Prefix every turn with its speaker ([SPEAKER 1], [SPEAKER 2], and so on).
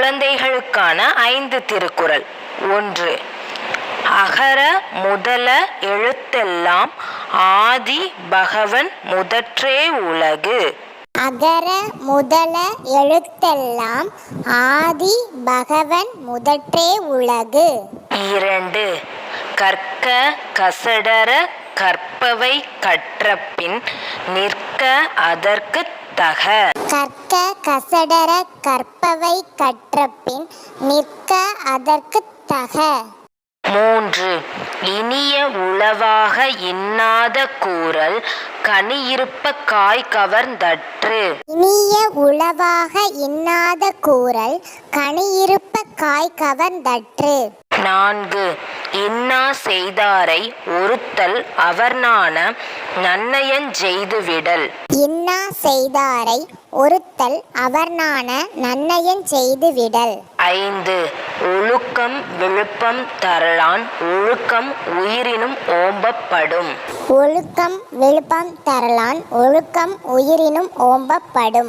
[SPEAKER 1] குழந்தைகளுக்கான ஐந்து திருக்குறள் ஒன்று அகர முதல எழுத்தெல்லாம் ஆதி பகவன் முதற்றே உலகு
[SPEAKER 2] அகர முதல எழுத்தெல்லாம் ஆதி பகவன் முதற்றே உலகு
[SPEAKER 1] இரண்டு கற்க கசடர கற்பவை கற்றபின் நிற்க அதற்கு தக
[SPEAKER 2] கற்க கசடர கற்பவை கற்றபின் நிற்க அதற்கு தக
[SPEAKER 1] மூன்று இனிய உளவாக இன்னாத கூறல் கனியிருப்ப காய் கவர்ந்தற்று
[SPEAKER 2] இனிய உளவாக இன்னாத கூறல் கனியிருப்ப காய் கவர்ந்தற்று
[SPEAKER 1] நான்கு இன்னா செய்தாரை ஒருத்தல் நன்னயன் செய்து செய்துவிடல்
[SPEAKER 2] இன்னா செய்தாரை ஒருத்தல் நன்னயன் செய்து செய்துவிடல்
[SPEAKER 1] ஐந்து ஒழுக்கம் விழுப்பம் தரலான் ஒழுக்கம் உயிரினும் ஓம்பப்படும்
[SPEAKER 2] ஒழுக்கம் விழுப்பம் தரலான் ஒழுக்கம் உயிரினும் ஓம்பப்படும்